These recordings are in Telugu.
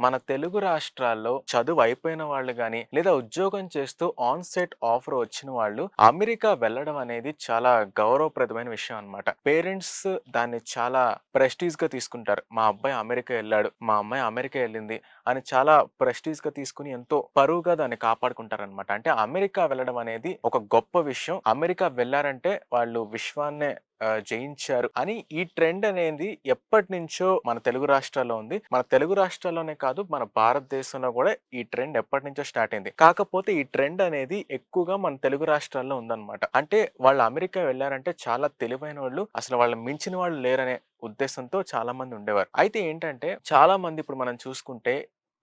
మన తెలుగు రాష్ట్రాల్లో చదువు అయిపోయిన వాళ్ళు కానీ లేదా ఉద్యోగం చేస్తూ ఆన్ సెట్ ఆఫర్ వచ్చిన వాళ్ళు అమెరికా వెళ్ళడం అనేది చాలా గౌరవప్రదమైన విషయం అనమాట పేరెంట్స్ దాన్ని చాలా ప్రెస్టీజ్గా తీసుకుంటారు. మా అబ్బాయి అమెరికా వెళ్ళాడు మా అమ్మాయి అమెరికా వెళ్ళింది అని చాలా ప్రెస్టీజ్గా తీసుకుని ఎంతో పరువుగా దాన్ని కాపాడుకుంటారనమాట అంటే అమెరికా వెళ్ళడం అనేది ఒక గొప్ప విషయం. అమెరికా వెళ్ళారంటే వాళ్ళు విశ్వాన్నే జయించారు. అని ఈ ట్రెండ్ అనేది ఎప్పటి నుంచో మన తెలుగు రాష్ట్రాల్లో ఉంది. మన తెలుగు రాష్ట్రాల్లోనే కాదు మన భారతదేశంలో కూడా ఈ ట్రెండ్ ఎప్పటి నుంచో స్టార్ట్ అయింది. కాకపోతే ఈ ట్రెండ్ అనేది ఎక్కువగా మన తెలుగు రాష్ట్రాల్లో ఉందన్నమాట. అంటే వాళ్ళు అమెరికా వెళ్ళారంటే చాలా తెలివైన వాళ్ళు అసలు వాళ్ళు మించిన వాళ్ళు లేరనే ఉద్దేశంతో చాలా మంది ఉండేవారు. అయితే ఏంటంటే చాలా మంది ఇప్పుడు మనం చూసుకుంటే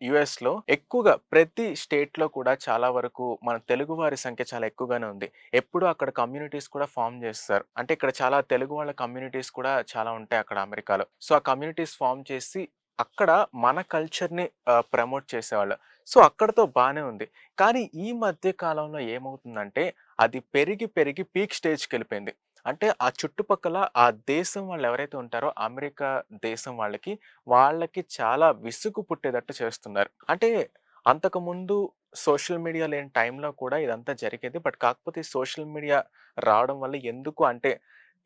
యుఎస్లో ఎక్కువగా ప్రతి స్టేట్లో కూడా చాలా వరకు మన తెలుగు వారి సంఖ్య చాలా ఎక్కువగానే ఉంది. ఎప్పుడు అక్కడ కమ్యూనిటీస్ కూడా ఫామ్ చేస్తారు. అంటే ఇక్కడ చాలా తెలుగు వాళ్ళ కమ్యూనిటీస్ కూడా చాలా ఉంటాయి అక్కడ అమెరికాలో. సో ఆ కమ్యూనిటీస్ ఫామ్ చేసి అక్కడ మన కల్చర్ని ప్రమోట్ చేసేవాళ్ళు. సో అక్కడతో బాగానే ఉంది. కానీ ఈ మధ్య కాలంలో ఏమవుతుందంటే అది పెరిగి పెరిగి పీక్ స్టేజ్కి వెళ్ళిపోయింది అంటే ఆ చుట్టుపక్కల ఆ దేశం వాళ్ళు ఎవరైతే ఉంటారో అమెరికా దేశం వాళ్ళకి వాళ్ళకి చాలా విసుగు పుట్టేటట్టు చేస్తున్నారు. అంటే అంతకుముందు సోషల్ మీడియా లేని టైంలో కూడా ఇదంతా జరిగేది. బట్ కాకపోతే సోషల్ మీడియా రావడం వల్ల ఎందుకు అంటే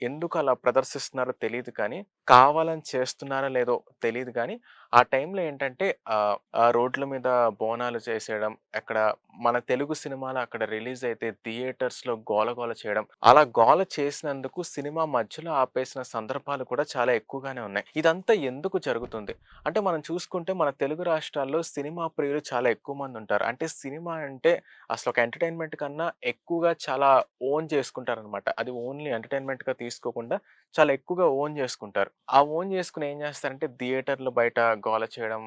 ఎందుకు అలా ప్రదర్శిస్తున్నారో తెలియదు కానీ కావాలని చేస్తున్నారో లేదో తెలియదు కానీ ఆ టైంలో ఏంటంటే ఆ, ఆ రోడ్ల మీద బోనాలు చేసేయడం అక్కడ మన తెలుగు సినిమాలు అక్కడ రిలీజ్ అయితే థియేటర్స్లో గోల గోల చేయడం అలా గోల చేసినందుకు సినిమా మధ్యలో ఆపేసిన సందర్భాలు కూడా చాలా ఎక్కువగానే ఉన్నాయి. ఇదంతా ఎందుకు జరుగుతుంది? అంటే మనం చూసుకుంటే మన తెలుగు రాష్ట్రాల్లో సినిమా ప్రియులు చాలా ఎక్కువ మంది ఉంటారు. అంటే సినిమా అంటే అసలు ఒక ఎంటర్టైన్మెంట్ కన్నా ఎక్కువగా చాలా ఓన్ చేసుకుంటారు అనమాట అది ఓన్లీ ఎంటర్టైన్మెంట్గా తీసుకోకుండా చాలా ఎక్కువగా ఓన్ చేసుకుంటారు. ఆ ఓన్ చేసుకుని ఏం చేస్తారంటే థియేటర్లు బయట గోల చేయడం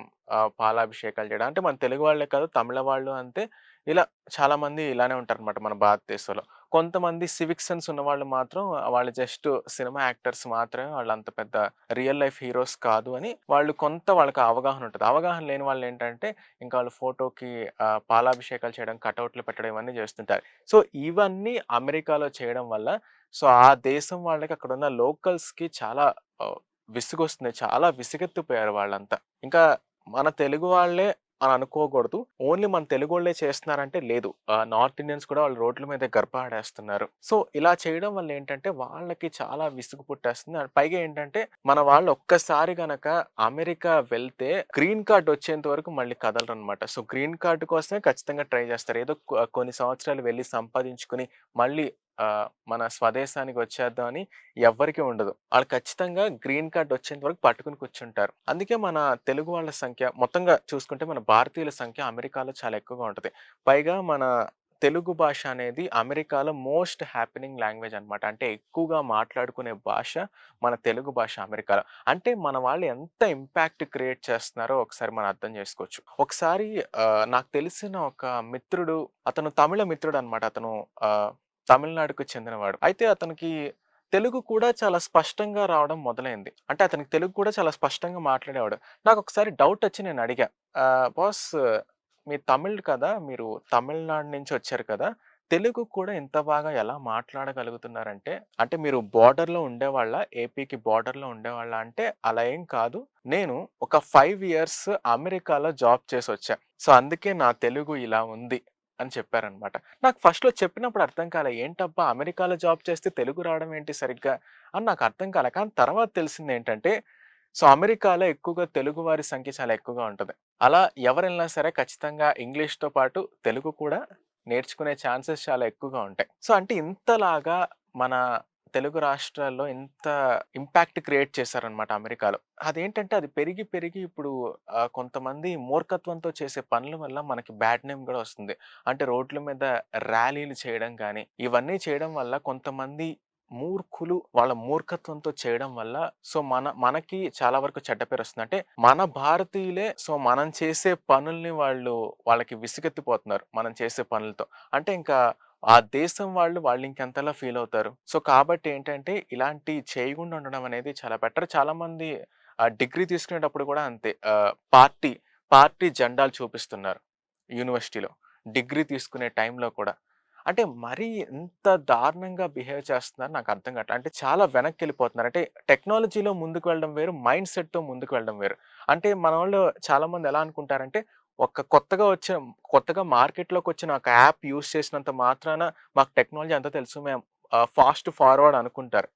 పాలాభిషేకాలు చేయడం. అంటే మన తెలుగు వాళ్ళే కాదు తమిళ వాళ్ళు అంతే. ఇలా చాలా మంది ఇలానే ఉంటారు అనమాట మన భారతదేశంలో. కొంతమంది సివిక్ సెన్స్ ఉన్న వాళ్ళు మాత్రం వాళ్ళు జస్ట్ సినిమా యాక్టర్స్ మాత్రమే వాళ్ళు అంత పెద్ద రియల్ లైఫ్ హీరోస్ కాదు అని వాళ్ళు కొంత వాళ్ళకి అవగాహన ఉంటుంది. అవగాహన లేని వాళ్ళు ఏంటంటే ఇంకా వాళ్ళు ఫోటోకి పాలాభిషేకాలు చేయడం కటౌట్లు పెట్టడం ఇవన్నీ చేస్తుంటారు. సో ఇవన్నీ అమెరికాలో చేయడం వల్ల సో ఆ దేశం వాళ్ళకి అక్కడ ఉన్న చాలా విసుగొస్తుంది. చాలా విసుగెత్తిపోయారు వాళ్ళంతా. ఇంకా మన తెలుగు వాళ్ళే అని అనుకోకూడదు. ఓన్లీ మన తెలుగు వాళ్ళే చేస్తున్నారంటే లేదు. నార్త్ ఇండియన్స్ కూడా వాళ్ళు రోడ్ల మీద గర్భాడేస్తున్నారు. సో ఇలా చేయడం వల్ల ఏంటంటే వాళ్ళకి చాలా విసుగు పుట్టేస్తుంది. పైగా ఏంటంటే మన వాళ్ళు ఒక్కసారి గనక అమెరికా వెళ్తే గ్రీన్ కార్డ్ వచ్చేంత వరకు మళ్ళీ కదలరు అనమాట సో గ్రీన్ కార్డు కోసమే ఖచ్చితంగా ట్రై చేస్తారు. ఏదో కొన్ని సంవత్సరాలు వెళ్ళి సంపాదించుకుని మళ్ళీ మన స్వదేశానికి వచ్చేద్దాం అని ఎవ్వరికి ఉండదు. వాళ్ళు ఖచ్చితంగా గ్రీన్ కార్డ్ వచ్చేంత వరకు పట్టుకుని కూర్చుంటారు. అందుకే మన తెలుగు వాళ్ళ సంఖ్య మొత్తంగా చూసుకుంటే మన భారతీయుల సంఖ్య అమెరికాలో చాలా ఎక్కువగా ఉంటుంది. పైగా మన తెలుగు భాష అనేది అమెరికాలో మోస్ట్ హ్యాపెనింగ్ లాంగ్వేజ్ అనమాట అంటే ఎక్కువగా మాట్లాడుకునే భాష మన తెలుగు భాష అమెరికాలో. అంటే మన వాళ్ళు ఎంత ఇంపాక్ట్ క్రియేట్ చేస్తున్నారో ఒకసారి మనం అర్థం చేసుకోవచ్చు. ఒకసారి నాకు తెలిసిన ఒక మిత్రుడు అతను తమిళ మిత్రుడు అనమాట అతను తమిళనాడుకు చెందినవాడు. అయితే అతనికి తెలుగు కూడా చాలా స్పష్టంగా రావడం మొదలైంది. అంటే అతనికి తెలుగు కూడా చాలా స్పష్టంగా మాట్లాడేవాడు. నాకు ఒకసారి డౌట్ వచ్చి నేను అడిగా బాస్ మీ తమిళ్ కదా? మీరు తమిళనాడు నుంచి వచ్చారు కదా? తెలుగు కూడా ఇంత బాగా ఎలా మాట్లాడగలుగుతున్నారంటే అంటే మీరు బార్డర్లో ఉండేవాళ్ళ? ఏపీకి బార్డర్లో ఉండేవాళ్ళ? అంటే అలా ఏం కాదు. నేను ఒక ఫైవ్ ఇయర్స్ అమెరికాలో జాబ్ చేసి వచ్చా సో అందుకే నా తెలుగు ఇలా ఉంది. అని చెప్పారనమాట. నాకు ఫస్ట్లో చెప్పినప్పుడు అర్థం కాలే ఏంటబ్బా అమెరికాలో జాబ్ చేస్తే తెలుగు రావడం ఏంటి సరిగ్గా? అని నాకు అర్థం కాలే. కానీ తర్వాత తెలిసింది ఏంటంటే సో అమెరికాలో ఎక్కువగా తెలుగు వారి సంఖ్య చాలా ఎక్కువగా ఉంటుంది. అలా ఎవరైనా సరే ఖచ్చితంగా ఇంగ్లీష్తో పాటు తెలుగు కూడా నేర్చుకునే ఛాన్సెస్ చాలా ఎక్కువగా ఉంటాయి. సో అంటే ఇంతలాగా మన తెలుగు రాష్ట్రాల్లో ఇంత ఇంపాక్ట్ క్రియేట్ చేశారనమాట అమెరికాలో. అదేంటంటే అది పెరిగి పెరిగి ఇప్పుడు కొంతమంది మూర్ఖత్వంతో చేసే పనుల వల్ల మనకి బ్యాడ్ నేమ్ కూడా వస్తుంది. అంటే రోడ్ల మీద ర్యాలీలు చేయడం కానీ ఇవన్నీ చేయడం వల్ల కొంతమంది మూర్ఖులు వాళ్ళ మూర్ఖత్వంతో చేయడం వల్ల సో మన మనకి చాలా వరకు చెడ్డ పేరు వస్తుంది. అంటే మన భారతీయులే సో మనం చేసే పనుల్ని వాళ్ళు వాళ్ళకి విసుగెత్తిపోతున్నారు మనం చేసే పనులతో. అంటే ఇంకా ఆ దేశం వాళ్ళు వాళ్ళు ఇంకెంతలా ఫీల్ అవుతారు సో కాబట్టి ఏంటంటే ఇలాంటి చేయకుండా ఉండడం అనేది చాలా బెటర్. చాలా మంది డిగ్రీ తీసుకునేటప్పుడు కూడా అంతే. పార్టీ పార్టీ జెండాలు చూపిస్తున్నారు యూనివర్సిటీలో డిగ్రీ తీసుకునే టైంలో కూడా. అంటే మరీ ఇంత దారుణంగా బిహేవ్ చేస్తున్నారు నాకు అర్థం కావట్లేదు. అంటే చాలా వెనక్కి వెళ్ళిపోతున్నారు అంటే టెక్నాలజీలో ముందుకు వెళ్ళడం వేరు, మైండ్ సెట్‌తో ముందుకు వెళ్ళడం వేరు. అంటే మన వాళ్ళు చాలామంది ఎలా అనుకుంటారంటే, ఒక కొత్తగా వచ్చిన కొత్తగా మార్కెట్‌లోకి వచ్చిన ఒక యాప్ యూస్ చేసినంత మాత్రాన మాకు టెక్నాలజీ అంతా తెలుసు. మేము ఫాస్ట్ ఫార్వర్డ్ అనుకుంటారు.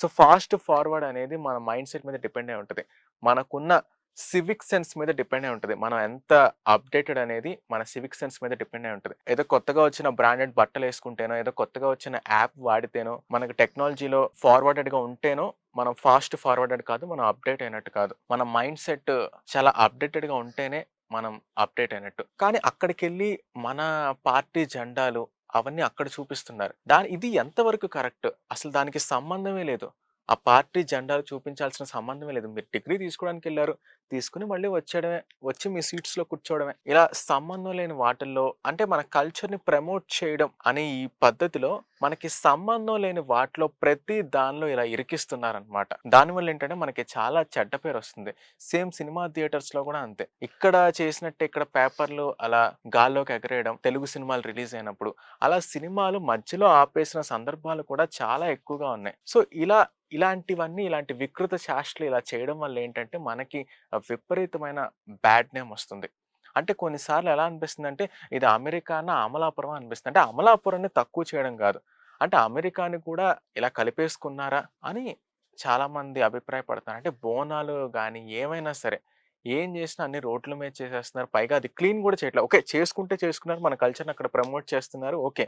సో, ఫాస్ట్ ఫార్వర్డ్ అనేది మన మైండ్ సెట్ మీద డిపెండ్ అయి ఉంటుంది మనకున్న సివిక్ సెన్స్ మీద డిపెండ్ అయి ఉంటుంది మనం ఎంత అప్‌డేటెడ్ అనేది మన సివిక్ సెన్స్ మీద డిపెండ్ అయి ఉంటుంది ఏదో కొత్తగా వచ్చిన బ్రాండెడ్ బట్టలు వేసుకుంటేనో ఏదో కొత్తగా వచ్చిన యాప్ వాడితేనో, మనకు టెక్నాలజీలో ఫార్వర్డెడ్‌గా ఉంటేనో మనం ఫాస్ట్ ఫార్వర్డెడ్ కాదు. మనం అప్‌డేట్ అయినట్టు కాదు. మన మైండ్ సెట్ చాలా అప్‌డేటెడ్‌గా ఉంటేనే మనం అప్‌డేట్ అయినట్టు. కానీ అక్కడికెళ్ళి మన పార్టీ జెండాలు అవన్నీ అక్కడ చూపిస్తున్నారు. దాని ఇది ఎంతవరకు కరెక్ట్? అసలు దానికి సంబంధమే లేదు. ఆ పార్టీ జెండాలు చూపించాల్సిన సంబంధమే లేదు. మీరు డిగ్రీ తీసుకోవడానికి వెళ్ళారు తీసుకొని మళ్ళీ వచ్చేయడమే. వచ్చి మీ సీట్స్‌లో కూర్చోవడమే. ఇలా సంబంధం లేని వాటిల్లో అంటే మన కల్చర్‌ని ప్రమోట్ చేయడం అనే ఈ పద్ధతిలో మనకి సంబంధం లేని వాటిలో ప్రతి దానిలో ఇలా ఇరికిస్తున్నారనమాట. దానివల్ల ఏంటంటే మనకి చాలా చెడ్డ పేరు వస్తుంది సేమ్ సినిమా థియేటర్స్‌లో కూడా అంతే. ఇక్కడ చేసినట్టు ఇక్కడ పేపర్‌లు అలా గాల్లోకి ఎగరేయడం తెలుగు సినిమాలు రిలీజ్ అయినప్పుడు. అలా సినిమాలు మధ్యలో ఆపేసిన సందర్భాలు కూడా చాలా ఎక్కువగా ఉన్నాయి. సో, ఇలా ఇలాంటివన్నీ ఇలాంటి వికృత శాస్త్రలు ఇలా చేయడం వల్ల ఏంటంటే మనకి విపరీతమైన బ్యాడ్ నేమ్ వస్తుంది. అంటే కొన్నిసార్లు ఎలా అనిపిస్తుంది అంటే ఇది అమెరికానా, అమలాపురం అనిపిస్తుంది. అంటే అమలాపురాన్ని తక్కువ చేయడం కాదు. అంటే అమెరికాని కూడా ఇలా కలిపేసుకున్నారా అని చాలామంది అభిప్రాయపడతారు అంటే బోనాలు కానీ ఏమైనా సరే ఏం చేసినా అన్ని రోడ్ల మీద చేసేస్తున్నారు. పైగా అది క్లీన్ కూడా చేయట్లేదు. ఓకే. చేసుకుంటే చేసుకున్నారు. మన కల్చర్‌ని అక్కడ ప్రమోట్ చేస్తున్నారు. ఓకే.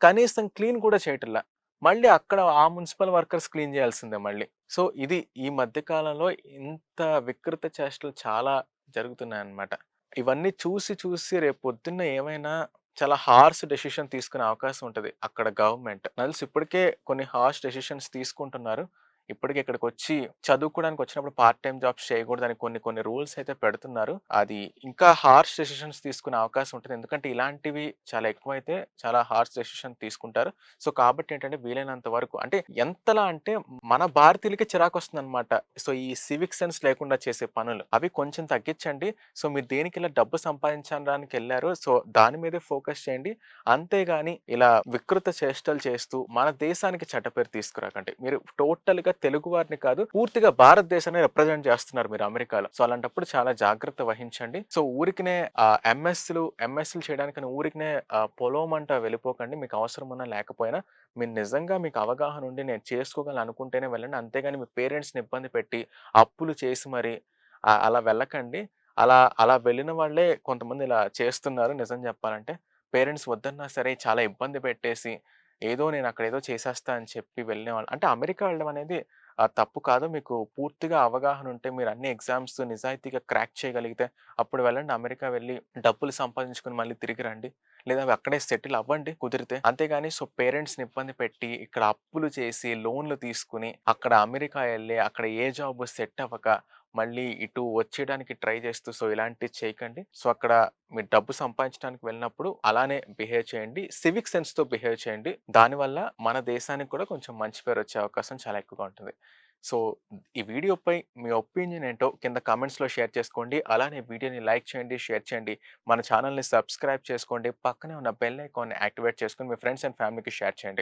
కనీసం క్లీన్ కూడా చేయటంలా. మళ్ళీ అక్కడ ఆ మున్సిపల్ వర్కర్స్ క్లీన్ చేయాల్సిందే మళ్ళీ. సో, ఇది ఈ మధ్య కాలంలో ఇంత వికృత చేష్టలు చాలా జరుగుతున్నాయి అన్నమాట ఇవన్నీ చూసి చూసి రేపు పొద్దున్న ఏమైనా చాలా హార్ష్ డెసిషన్ తీసుకునే అవకాశం ఉంటుంది అక్కడ గవర్నమెంట్. నల్స్ ఇప్పటికే కొన్ని హార్ష్ డెసిషన్స్ తీసుకుంటున్నారు. ఇప్పటికి ఇక్కడికి వచ్చి చదువుకోవడానికి వచ్చినప్పుడు పార్ట్ టైం జాబ్స్ చేయకూడదని కొన్ని కొన్ని రూల్స్ అయితే పెడుతున్నారు. అది ఇంకా హార్ష్ డెసిషన్స్ తీసుకునే అవకాశం ఉంటుంది ఎందుకంటే ఇలాంటివి చాలా ఎక్కువైతే చాలా హార్ష్ డెసిషన్ తీసుకుంటారు. సో, కాబట్టి ఏంటంటే వీలైనంత వరకు అంటే ఎంతలా అంటే మన భారతీయులకి చిరాకు వస్తుంది అనమాట సో, ఈ సివిక్ సెన్స్ లేకుండా చేసే పనులు. అవి కొంచెం తగ్గించండి. సో, మీరు దేనికి ఇలా డబ్బు సంపాదించడానికి వెళ్ళారు సో, దాని మీదే ఫోకస్ చేయండి. అంతేగాని ఇలా వికృత చేష్టలు చేస్తూ మన దేశానికి చెడ్డ పేరు తీసుకురాకండి. మీరు టోటల్‌గా తెలుగు వారిని కాదు పూర్తిగా భారతదేశాన్ని రిప్రజెంట్ చేస్తున్నారు మీరు అమెరికాలో. సో, అలాంటప్పుడు చాలా జాగ్రత్త వహించండి. సో, ఊరికినే ఎంఎస్‌లు ఎంఎస్‌లు చేయడానికి ఊరికినే పొలోమంట వెళ్ళిపోకండి. మీకు అవసరం ఉన్నా లేకపోయినా మీరు నిజంగా మీకు అవగాహన ఉండి నేను చేసుకోగలను అనుకుంటేనే వెళ్ళండి. అంతేగాని మీ పేరెంట్స్‌ని ఇబ్బంది పెట్టి అప్పులు చేసి మరి అలా వెళ్ళకండి. అలా అలా వెళ్ళిన వాళ్ళే కొంతమంది ఇలా చేస్తున్నారు నిజం చెప్పాలంటే. పేరెంట్స్ వద్దన్నా సరే చాలా ఇబ్బంది పెట్టేసి ఏదో నేను అక్కడ ఏదో చేసేస్తా అని చెప్పి వెళ్ళినవాళ్ళు అంటే అమెరికా వెళ్ళడం అనేది తప్పు కాదు. మీకు పూర్తిగా అవగాహన ఉంటే మీరు అన్ని ఎగ్జామ్స్ నిజాయితీగా క్రాక్ చేయగలిగితే అప్పుడు వెళ్ళండి. అమెరికా వెళ్ళి డబ్బులు సంపాదించుకొని మళ్ళీ తిరిగి రండి. లేదా అక్కడే సెటిల్ అవ్వండి కుదిరితే. అంతేగాని సో, పేరెంట్స్‌ని ఇబ్బంది పెట్టి ఇక్కడ అప్పులు చేసి లోన్‌లు తీసుకుని అక్కడ అమెరికా వెళ్ళి అక్కడ ఏ జాబ్ సెట్ అవ్వక మళ్ళీ ఇటు వచ్చేయడానికి ట్రై చేస్తూ సో, ఇలాంటివి చేయకండి. సో, అక్కడ మీరు డబ్బు సంపాదించడానికి వెళ్ళినప్పుడు అలానే బిహేవ్ చేయండి. సివిక్ సెన్స్‌తో బిహేవ్ చేయండి. దానివల్ల మన దేశానికి కూడా కొంచెం మంచి పేరు వచ్చే అవకాశం చాలా ఎక్కువగా ఉంటుంది. సో, ఈ వీడియోపై మీ ఒపీనియన్ ఏంటో కింద కామెంట్స్‌లో షేర్ చేసుకోండి. అలానే వీడియోని లైక్ చేయండి, షేర్ చేయండి. మన ఛానెల్‌ని సబ్స్క్రైబ్ చేసుకోండి. పక్కనే ఉన్న బెల్ ఐకాన్‌ని యాక్టివేట్ చేసుకొని మీ ఫ్రెండ్స్ అండ్ ఫ్యామిలీకి షేర్ చేయండి.